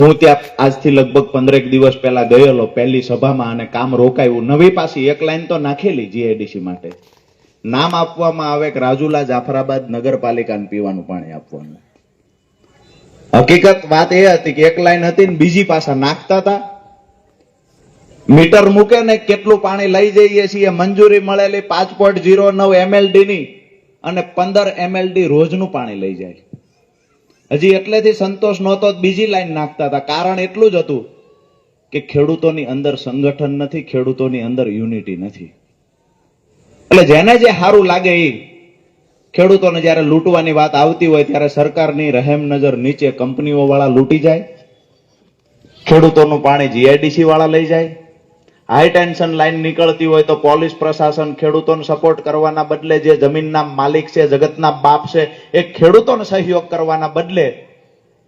હું ત્યાં આજથી લગભગ પંદરેક દિવસ પહેલા ગયેલો પહેલી સભામાં અને કામ રોકાયું. નવી પાછી એક લાઈન તો નાખેલી જીઆઈડીસી માટે. નામ આપવામાં આવે કે રાજુલા જાફરાબાદ નગરપાલિકાને પીવાનું પાણી આપવાનું. હકીકત વાત એ હતી કે એક લાઈન હતી ને બીજી પાછા નાખતા હતા મીટર મૂકે ને કેટલું પાણી લઈ જઈએ છીએ. મંજૂરી મળેલી પાંચ પોઈન્ટ જીરો નવ એમએલડી ની અને પંદર એમએલડી રોજનું પાણી લઈ જાય. હજી એટલેથી સંતોષ નહોતો બીજી લાઈન નાખતા હતા. કારણ એટલું જ હતું કે ખેડૂતોની અંદર સંગઠન નથી, ખેડૂતોની અંદર યુનિટી નથી. એટલે જેને જે સારું લાગે એ ખેડૂતોને જ્યારે લૂંટવાની વાત આવતી હોય ત્યારે સરકારની રહેમ નજર નીચે કંપનીઓ વાળા લૂંટી જાય, ખેડૂતોનું પાણી જીઆઈડીસી વાળા લઈ જાય હાઈ ટેન્શન લાઈન નીકળતી હોય તો પોલીસ પ્રશાસન ખેડૂતોને સપોર્ટ કરવાના બદલે જે જમીનના માલિક છે, જગતના બાપ છે, એ ખેડૂતોને સહયોગ કરવાના બદલે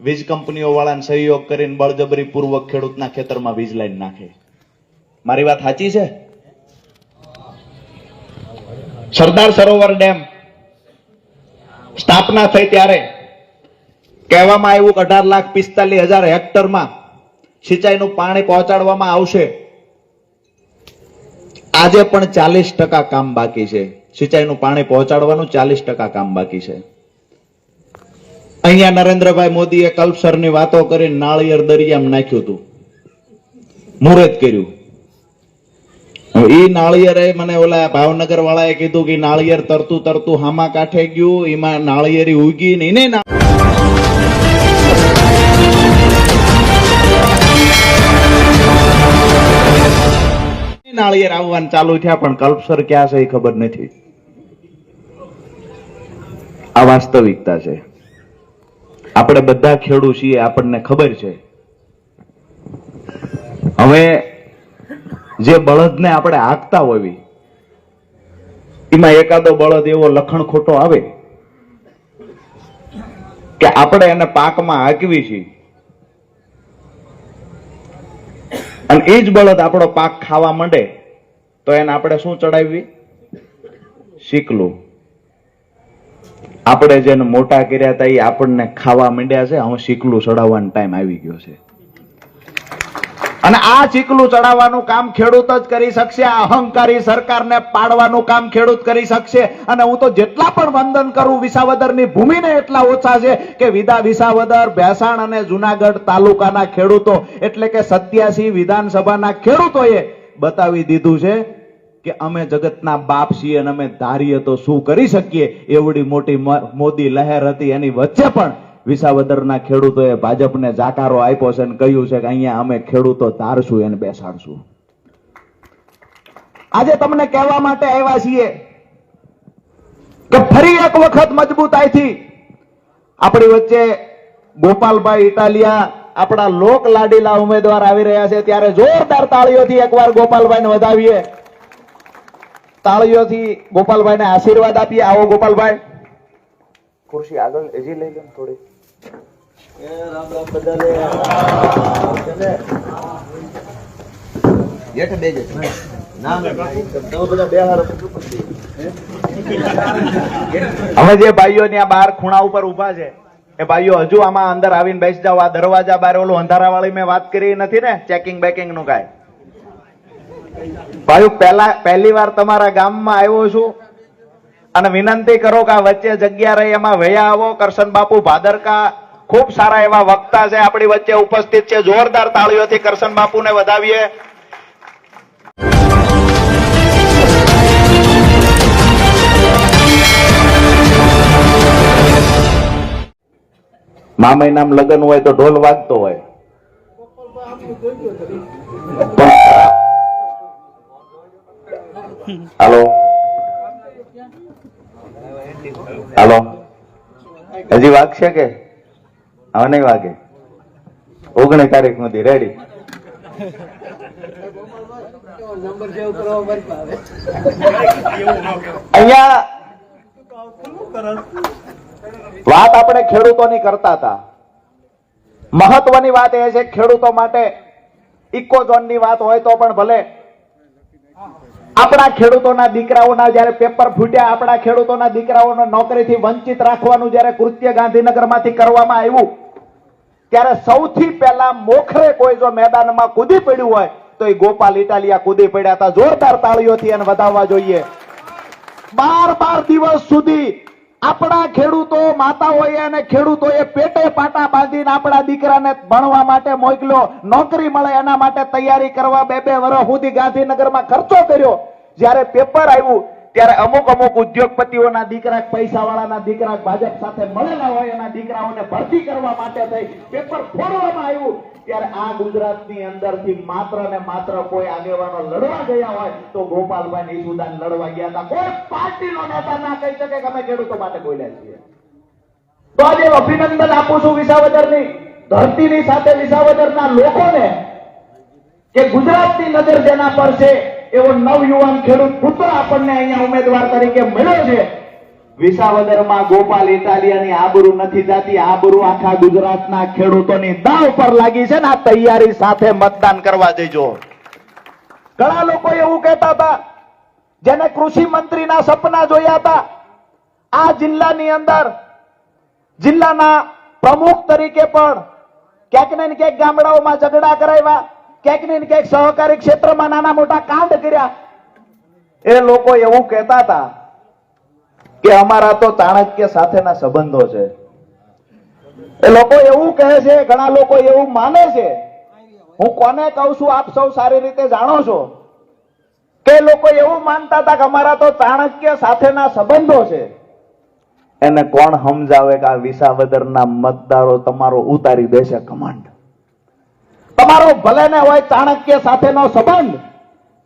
વીજ કંપનીઓ વાળાને સહયોગ કરીને બળજબરી પૂર્વક ખેડૂતના ખેતરમાં વીજ લાઈન નાખે. મારી વાત સાચી છે? સરદાર સરોવર ડેમ સ્થાપના થઈ ત્યારે કહેવામાં આવ્યું કે અઢાર લાખ પિસ્તાલીસ હજાર હેક્ટરમાં સિંચાઈનું પાણી પહોંચાડવામાં આવશે. આજે પણ ચાલીસ ટકા કામ બાકી છે. સિંચાઈનું પાણી પહોંચાડવાનું ચાલીસ ટકા કામ બાકી છે. અહીંયા નરેન્દ્રભાઈ મોદીએ કલ્પસરની વાતો કરી નાળિયેર દરિયામાં નાખ્યું હતું. મુહૂર્ત કર્યું. ઈ નાળિયેરે મને ઓલા ભાવનગર વાળાએ કીધું કે નાળિયેર તરતું તરતું હામા કાંઠે ગયું, એમાં નાળિયેરી ઉગી ને એને નાળિયેર આવવાનું ચાલુ થયા, પણ કલ્પસર ક્યાં છે એ ખબર નથી. આ વાસ્તવિકતા છે. આપણે બધા ખેડૂ છીએ, આપણને ખબર છે. હવે જે બળદને આપણે હાંકતા હોવી એમાં એકાદો બળદ એવો લખણ ખોટો આવે કે આપણે એને પાકમાં હાંકવી છીએ અને એ જ બળદ આપણો પાક ખાવા માંડે, તો એને આપણે શું ચડાવવી શીકલું આપણે જેને મોટા કર્યા હતા એ આપણને ખાવા માંડ્યા છે, હવે શીકલું ચડાવવાનો ટાઈમ આવી ગયો છે. અને આ ચીકલું ચડાવવાનું કામ ખેડૂત જ કરી શકશે અહંકારી સરકારને પાડવાનું કામ ખેડૂત કરી શકશે. અને હું તો જેટલા પણ વંદન કરું, વિસાવદરની ભૂમિને એટલા ઓછા છે કે વિદા વિસાવદર, ભેસાણ અને જુનાગઢ તાલુકાના ખેડૂતો, એટલે કે સત્યાસી વિધાનસભાના ખેડૂતોએ બતાવી દીધું છે કે અમે જગતના બાપ છીએ અને અમે ધારીએ તો શું કરી શકીએ? એવડી મોટી મોદી લહેર હતી, એની વચ્ચે પણ વિસાવદરના ખેડૂતોએ ભાજપને જાકારો આપ્યો છે અને કહ્યું છે કે અહીંયા અમે ખેડૂતો તારશું એને બેસાડશું. આજે તમને કહેવા માટે આવ્યા છીએ કે ફરી એક વખત મજબૂતાઈથી આપણી વચ્ચે ગોપાલભાઈ ઇટાલિયા આપણા લોક લાડીલા ઉમેદવાર આવી રહ્યા છે. ત્યારે જોરદાર તાળીઓથી એકવાર ગોપાલભાઈને વધાવીએ. તાળીઓથી ગોપાલભાઈને આશીર્વાદ આપીએ. આવો ગોપાલભાઈ. ખુરશી આગળ, હજી લઈ લો થોડી હવે જે ભાઈઓ ત્યાં બહાર ખૂણા ઉપર ઊભા છે, એ ભાઈઓ હજુ આમાં અંદર આવીને બેસી જાવ આ દરવાજા બહાર ઓલું અંધારા વાળી મેં વાત કરી નથી ને? ચેકિંગ બેકિંગનું કાંઈ. ભાઈ પહેલા પહેલી વાર તમારા ગામમાં આવ્યો છું. અને વિનંતી કરો કે આ વચ્ચે જગ્યા રહી એમાં વયા આવો. કરશન બાપુ ભાદરકા ખૂબ સારા એવા વક્તા છે. આપણી વચ્ચે ઉપસ્થિત છે. જોરદાર તાળીઓથી કરશન બાપુને વધાવીએ. મા મહિનામાં લગ્ન હોય તો ઢોલ વાગતો હોય. હાલો. હાલો. હજી વાગશે કે? હવે નહીં વાગે. ઓગણીસ તારીખ સુધી રેડી અહીંયા વાત આપણે ખેડૂતોની કરતા હતા. મહત્વની વાત એ છે, ખેડૂતો માટે ઇકો ઇકોઝોનની વાત હોય તો પણ ભલે આપણા ખેડૂતોના દીકરાઓના જયારે પેપર ફૂટ્યા, આપણા ખેડૂતોના દીકરાઓને નોકરીથી વંચિત રાખવાનું જયારે કૃત્ય ગાંધીનગરમાંથી કરવામાં આવ્યું, ત્યારે સૌથી પહેલા મોખરે કોઈ જો મેદાનમાં કૂદી પડ્યું હોય, તો એ ગોપાલ ઇટાલિયા કૂદી પડ્યા હતા. જોરદાર તાળીઓથી એને વધાવવા જોઈએ. બાર બાર દિવસ સુધી આપણા ખેડૂતો, માતાઓએ અને ખેડૂતોએ પેટે પાટા બાંધીને આપણા દીકરાને ભણવા માટે મોકલ્યો. નોકરી મળે એના માટે તૈયારી કરવા બે બે વર્ષ સુધી ગાંધીનગરમાં ખર્ચો કર્યો. જ્યારે પેપર આવ્યું, ત્યારે અમુક અમુક ઉદ્યોગપતિઓના દીકરા પૈસા વાળાના દીકરા ભાજપ સાથે મળેલા હોય, એના દીકરાઓને ભરતી કરવા માટે થઈ. પેપર ફોડવામાં આવ્યું, ત્યારે આ ગુજરાતની અંદરથી માત્ર ને માત્ર કોઈ આગેવાનો લડવા ગયા હોય, તો ગોપાલભાઈ નિસુદાન લડવા ગયા હતા. કોઈ પાર્ટીનો નેતા ના કહી શકે કે અમે ખેડૂતો માટે બોલ્યા છીએ. તો આજે અભિનંદન આપું છું વિસાવદરની ધરતીની સાથે વિસાવદરના લોકોને કે ગુજરાતની નજર જેના પર છે એવો નવયુવાન ખેડૂત પુત્ર આપણને અહીંયા ઉમેદવાર તરીકે મળ્યો છે. વિસાવદરમાં ગોપાલ ઇટાલિયાની આબરૂ નથી જાતી. આબરૂ આખા ગુજરાતના ખેડૂતોની દાવ પર લાગી છે ને તૈયારી સાથે મતદાન કરવા જઈજો ઘણા લોકો એવું કહેતા હતા, જેને કૃષિ મંત્રીના સપના જોયા હતા, આ જિલ્લાની અંદર, જિલ્લાના પ્રમુખ તરીકે પણ ક્યાંક ને ક્યાંક ગામડાઓમાં ઝઘડા કરાવ્યા. ક્યાંક ને સહકારી ક્ષેત્રમાં નાના મોટા કાંડ કર્યા. એ લોકો એવું કહેતા હતા કે અમારા તો ચાણક્ય સાથેના સંબંધો છે. એ લોકો એવું કહે છે, ઘણા લોકો એવું માને છે. હું કોને કહું છું, આપ સૌ સારી રીતે જાણો છો કે લોકો એવું માનતા હતા કે અમારા તો ચાણક્ય સાથેના સંબંધો છે. એને કોણ સમજાવે કે આ વિસાવદરના મતદારો તમારો ઉતારી દેશે કમાન્ડ? તમારો ભલે ને હોય ચાણક્ય સાથેનો સંબંધ,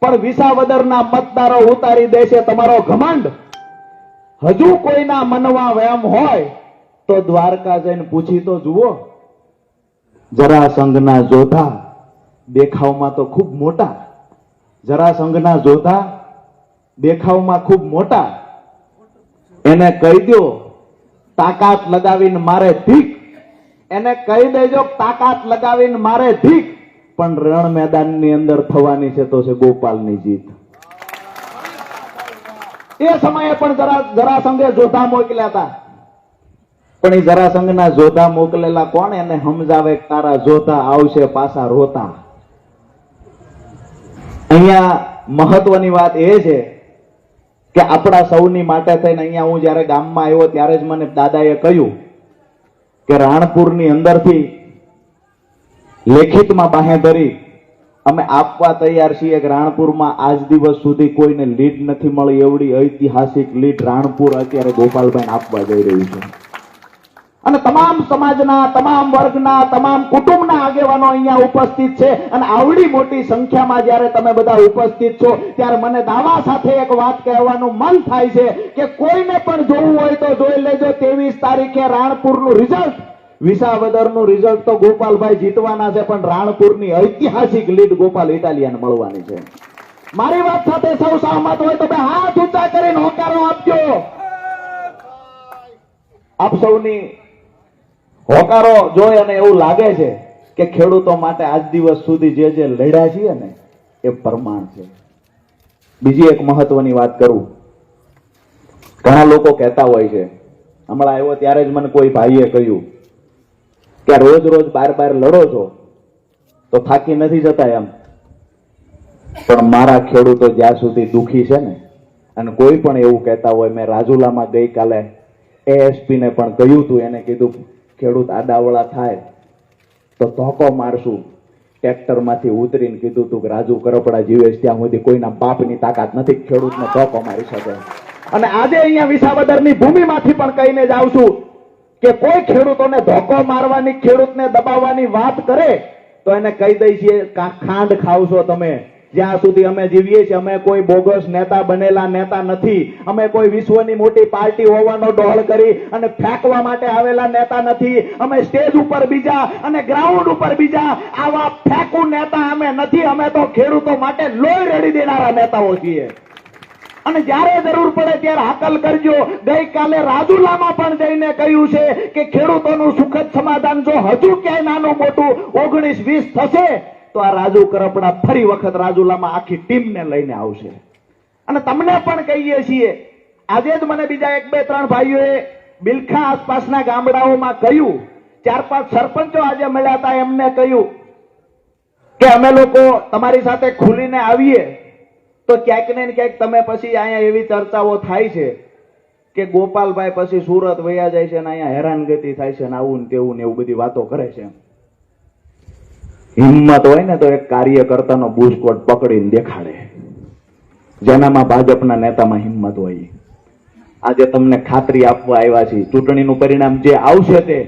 પણ વિસાવદરના મતદારો ઉતારી દેશે તમારો ઘમંડ. હજુ કોઈના મનમાં વહેમ હોય તો દ્વારકા જઈને પૂછી તો જુઓ. જરાસંઘના જોધા દેખાવમાં તો ખૂબ મોટા. જરાસંઘના જોધા દેખાવમાં ખૂબ મોટા. એને કહી દો તાકાત લગાવીને મારે ધીક એને કહી દેજો તાકાત લગાવીને મારે ધીક પણ રણ મેદાનની અંદર થવાની છે તો છે ગોપાલની જીત. એ સમયે પણ જરા જરાસંઘે જોધા મોકલ્યા હતા. પણ એ જરાસંઘના જોધા મોકલેલા કોણ? એને સમજાવે તારા જોધા આવશે પાછા રોતા. અહીંયા મહત્વની વાત એ છે કે આપણા સૌની માટે થઈને અહીંયા હું જ્યારે ગામમાં આવ્યો ત્યારે જ મને દાદાએ કહ્યું કે રાણપુરની અંદરથી લેખિતમાં બાહેધરી અમે આપવા તૈયાર છીએ કે રાણપુરમાં આજ દિવસ સુધી કોઈને લીડ નથી મળી, એવડી ઐતિહાસિક લીડ રાણપુર અત્યારે ગોપાલભાઈ આપવા જઈ રહ્યું છે. અને તમામ સમાજના, તમામ વર્ગના, તમામ કુટુંબના આગેવાનો અહીંયા ઉપસ્થિત છે. અને આવડી મોટી સંખ્યામાં જ્યારે તમે બધા ઉપસ્થિત છો, ત્યારે મને દાવા સાથે એક વાત કહેવાનું મન થાય છે કે કોઈને પણ જોવું હોય તો જોઈ લેજો. ત્રેવીસ તારીખે રાણપુરનું રિઝલ્ટ વિસાવદરનું રિઝલ્ટ તો ગોપાલભાઈ જીતવાના છે, પણ રાણપુરની ઐતિહાસિક લીડ ગોપાલ ઇટાલિયન મળવાની છે. મારી વાત સાથે સૌ સહમત હોય તો બે હાથ ઊંચા કરીને હોકારો આપજો. આપ સૌની હોકારો જોઈ અને એવું લાગે છે કે ખેડૂતો માટે આજ દિવસ સુધી જે જે લડ્યા છીએ ને, એ પ્રમાણ છે. બીજી એક મહત્વની વાત કરું. ઘણા લોકો કહેતા હોય છે, હમણાં આવ્યો ત્યારે જ મને કોઈ ભાઈએ કહ્યું કે રોજ રોજ બાર બાર લડો છો, તો થાકી નથી જતા એમ. પણ મારા ખેડૂતો જ્યાં સુધી દુખી છે ને, અને કોઈ પણ એવું કહેતા હોય, મેં રાજુલામાં ગઈકાલે એએસપીને પણ કહ્યું હતું એને કીધું ખેડૂત આડાવળા થાય, તો ધોકો મારશું. ટ્રેક્ટરમાંથી ઉતરીને કીધું તું કે રાજુ કરપડા જીવે ત્યાં સુધી કોઈના બાપની તાકાત નથી, ખેડૂતને ધોકો મારી શકે. અને આજે અહીંયા વિસાવદરની ભૂમિમાંથી પણ કહીને જાઉં છું કે કોઈ ખેડૂતોને ધોકો મારવાની, ખેડૂતને દબાવવાની વાત કરે, તો એને કહી દઈ છીએ ખાંડ ખાવશો તમે. જ્યાં સુધી અમે જીવીએ છીએ, અમે કોઈ બોગસ નેતા બનેલા નેતા નથી. અમે કોઈ વિશ્વની મોટી પાર્ટી હોવાનો ડોળ કરી અને ફેંકવા માટે આવેલા નેતા નથી. અમે સ્ટેજ ઉપર બીજા અને ગ્રાઉન્ડ ઉપર બીજા આવા ફેંકુ નેતા અમે નથી. અમે તો ખેડૂતો માટે લોહી રેડી દેનારા નેતાઓ છીએ. અને જ્યારે જરૂર પડે ત્યારે હાકલ કરજો. ગઈકાલે રાજુલામાં પણ જઈને કહ્યું છે કે ખેડૂતોનું સુખદ સમાધાન જો હજુ ક્યાંય નાનું મોટું ઓગણીસ વીસ થશે તો આ રાજુ કરપડા ફરી વખત રાજુલામાં આખી ટીમને લઈને આવશે. અને તમને પણ કહીએ છીએ, આજે જ મને બીજા એક બે ત્રણ ભાઈઓએ બિલખા આસપાસના ગામડાઓમાં કહ્યું, ચાર પાંચ સરપંચો આજે મળ્યા હતા એમને કહ્યું કે અમે લોકો તમારી સાથે ખુલીને આવીએ. તો ક્યાંક ને ક્યાંક તમે પછી અહીંયા એવી ચર્ચાઓ થાય છે કે ગોપાલભાઈ પછી સુરત વયા જાય છે અને અહીંયા હેરાનગતિ થાય છે ને આવું ને તેવું ને એવું બધી વાતો કરે છે. હિંમત હોય ને તો એક કાર્યકર્તાનો બુસ્કોટ પકડીને દેખાડે. જેનામાં ભાજપના નેતામાં હિંમત હોય. આજે તમને ખાતરી આપવા આવ્યા છીએ. ચૂંટણીનું પરિણામ જે આવશે તે.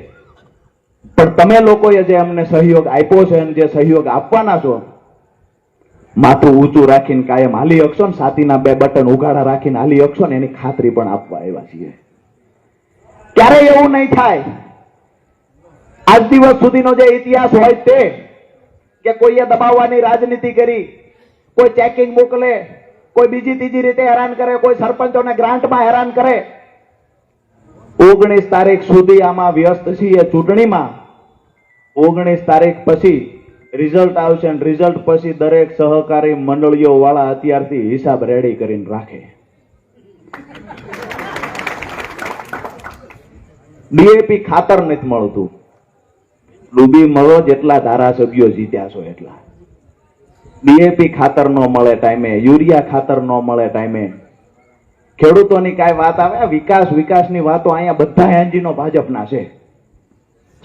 પણ તમે લોકોએ જે અમને સહયોગ આપ્યો છે અને જે સહયોગ આપવાના છો, માથું ઊંચું રાખીને કાયમ હાલી શકશો ને સાતીના બે બટન ઉઘાડા રાખીને હાલી શકશો ને એની ખાતરી પણ આપવા આવ્યા છીએ. ક્યારેય એવું નહીં થાય. આજ દિવસ સુધીનો જે ઇતિહાસ હોય તે કે કોઈએ દબાવવાની રાજનીતિ કરી, કોઈ ચેકિંગ મોકલે, કોઈ બીજી ત્રીજી રીતે હેરાન કરે, કોઈ સરપંચોને ગ્રાન્ટમાં હેરાન કરે. ઓગણીસ તારીખ સુધી આમાં વ્યસ્ત છીએ ચૂંટણીમાં. ઓગણીસ તારીખ પછી રિઝલ્ટ આવશે અને રિઝલ્ટ પછી દરેક સહકારી મંડળીઓ વાળા અત્યારથી હિસાબ રેડી કરીને રાખે. ડીએપી ખાતર નથી મળતું. ડૂબી મળો જેટલા ધારાસભ્યો જીત્યા છો એટલા. ડીએપી ખાતર ન મળે ટાઈમે, યુરિયા ખાતર ન મળે ટાઈમે. ખેડૂતોની કાંઈ વાત આવે? વિકાસ, વિકાસની વાતો અહીંયા બધા એન્જિનો ભાજપના છે.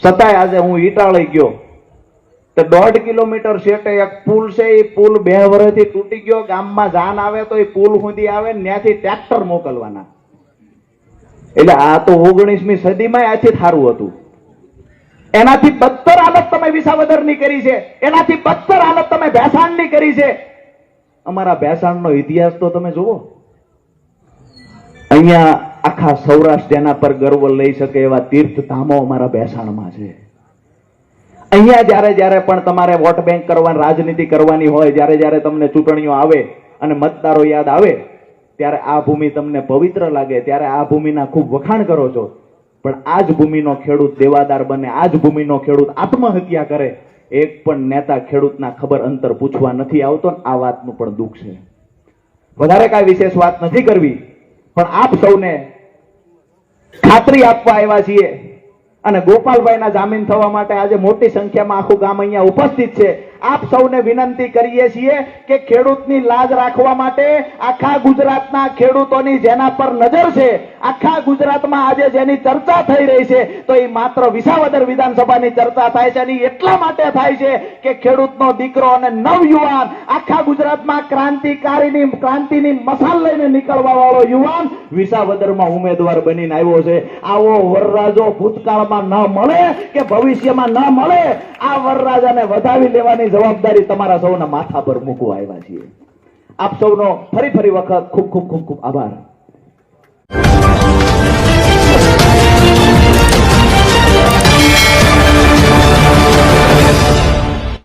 છતાંય આજે હું ઈટાળી ગયો. તો દોઢ કિલોમીટર શેટે એક પુલ છે એ પુલ બે વર્ષથી તૂટી ગયો. ગામમાં જાન આવે તો એ પુલ સુધી આવે ત્યાંથી ટ્રેક્ટર મોકલવાના. એટલે આ તો ઓગણીસમી સદીમાં આથી સારું હતું. એનાથી બદતર હાલત તમે વિસાવદરની કરી છે. એનાથી બદતર હાલત તમે ભેસાણની કરી છે. અમારા ભેસાણનો ઇતિહાસ તો તમે જુઓ. અહીંયા આખા સૌરાષ્ટ્ર એના પર ગર્વ લઈ શકે એવા તીર્થધામો અમારા ભેસાણમાં છે. અહીંયા જ્યારે જ્યારે પણ તમારે વોટ બેંક કરવાની, રાજનીતિ કરવાની હોય, જ્યારે જ્યારે તમને ચૂંટણીઓ આવે અને મતદારો યાદ આવે, ત્યારે આ ભૂમિ તમને પવિત્ર લાગે, ત્યારે આ ભૂમિના ખૂબ વખાણ કરો છો. પણ આ જ ભૂમિનો ખેડૂત દેવાદાર બને આ જ ભૂમિનો ખેડૂત આત્મહત્યા કરે, એક પણ નેતા ખેડૂતના ખબર અંતર પૂછવા નથી આવતો આ વાતનું પણ દુઃખ છે. વધારે કાંઈ વિશેષ વાત નથી કરવી, પણ આપ સૌને ખાતરી આપવા આવ્યા છીએ. અને ગોપાલભાઈના જામીન થવા માટે આજે મોટી સંખ્યામાં આખું ગામ અહીંયા ઉપસ્થિત છે. આપ સૌને વિનંતી કરીએ છીએ કે ખેડૂતની લાજ રાખવા માટે આખા ગુજરાતના ખેડૂતોની જેના પર નજર છે, આખા ગુજરાતમાં આજે જેની ચર્ચા થઈ રહી છે, તો એ માત્ર વિસાવદર વિધાનસભાની ચર્ચા થાય છે અને એટલા માટે થાય છે કે ખેડૂતનો દીકરો અને નવયુવાન, આખા ગુજરાતમાં ક્રાંતિકારીની, ક્રાંતિની મસાલ લઈને નીકળવા વાળો યુવાન વિસાવદરમાં ઉમેદવાર બનીને આવ્યો છે. આવો વરરાજો ભૂતકાળમાં ન મળે કે ભવિષ્યમાં ન મળે. આ વરરાજાને વધાવી લેવાની જવાબદારી તમારા સૌના માથા પર મૂકવા આવ્યા છીએ. આપ સૌનો ફરી ફરી વખત ખૂબ ખૂબ ખૂબ ખૂબ આભાર.